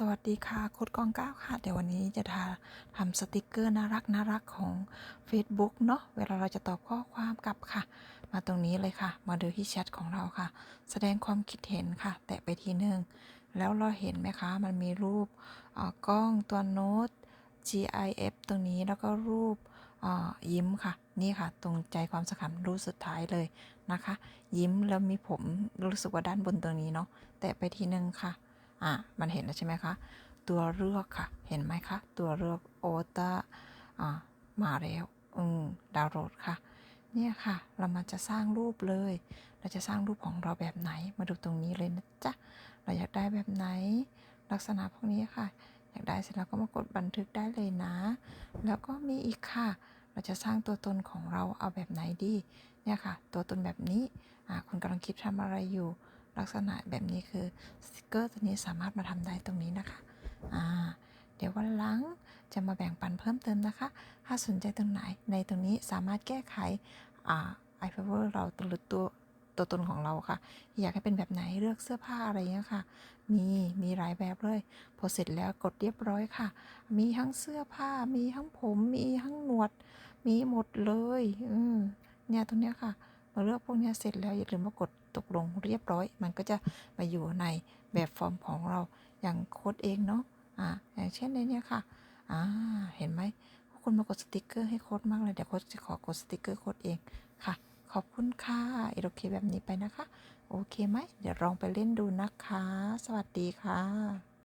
สวัสดีค่ะโค้ดกองเก้าค่ะ เดี๋ยววันนี้จะทาทำสติกเกอร์น่ารักน่ารักของ Facebook เนาะเวลาเราจะตอบข้อความกลับค่ะ มาตรงนี้เลยค่ะ มาดูที่แชทของเราค่ะ แสดงความคิดเห็นค่ะ แตะไปทีหนึ่งแล้วเราเห็นไหมคะ มันมีรูปกล้องตัวโน้ต GIF ตรงนี้แล้วก็รูปยิ้มค่ะ นี่ค่ะ ตรงใจความสำคัญรูปสุดท้ายเลยนะคะ ยิ้มแล้วมีผมรู้สึกว่าด้านบนตรงนี้เนาะแตะไปทีหนึ่งค่ะ อะมันเห็นแล้วใช่ไหมคะ ตัวเลือกค่ะ เห็นไหมคะ ตัวเลือกโอตาอ่ามาแล้วอืมดาวน์โหลดค่ะ เนี่ยค่ะ เรามาจะสร้างรูปเลย เราจะสร้างรูปของเราแบบไหน มาดูตรงนี้เลยนะจ๊ะ เราอยากได้แบบไหน ลักษณะพวกนี้ค่ะ อยากได้เสร็จแล้วก็มากดบันทึกได้เลยนะ แล้วก็มีอีกค่ะ เราจะสร้างตัวตนของเราเอาแบบไหนดี เนี่ยค่ะ ตัวตนแบบนี้ อ่าคุณกำลังคิดทำอะไรอยู่ ลักษณะแบบนี้คือสติกเกอร์ตัวนี้สามารถมาทำได้ตรงนี้นะคะอ่าเดี๋ยววันหลังจะมาแบ่งปันเพิ่มเติมนะคะ ถ้าสนใจตรงไหนในตรงนี้สามารถแก้ไขอ่าไอเฟเวอร์เราหรือตัวตัวตนของเราค่ะ อยากให้เป็นแบบไหนเลือกเสื้อผ้าอะไรเงี้ยค่ะ มีมีหลายแบบเลย พอเสร็จแล้วกดเรียบร้อยค่ะ มีทั้งเสื้อผ้า มีทั้งผม มีทั้งหนวด มีหมดเลย อืมเนี่ยตรงเนี้ยค่ะ มาเลือกพวกนี้เสร็จแล้วอย่าลืมมากดตกลงเรียบร้อย มันก็จะมาอยู่ในแบบฟอร์มของเราอย่างโค้ดเองเนาะอ่าอย่างเช่นในนี้ค่ะอ่าเห็นไหมพวกคุณมากดสติกเกอร์ให้โค้ดมากเลยเดี๋ยวโค้ดจะขอกดสติกเกอร์โค้ดเองค่ะ ขอบคุณค่ะโอเคแบบนี้ไปนะคะ โอเคไหมเดี๋ยวลองไปเล่นดูนะคะ สวัสดีค่ะ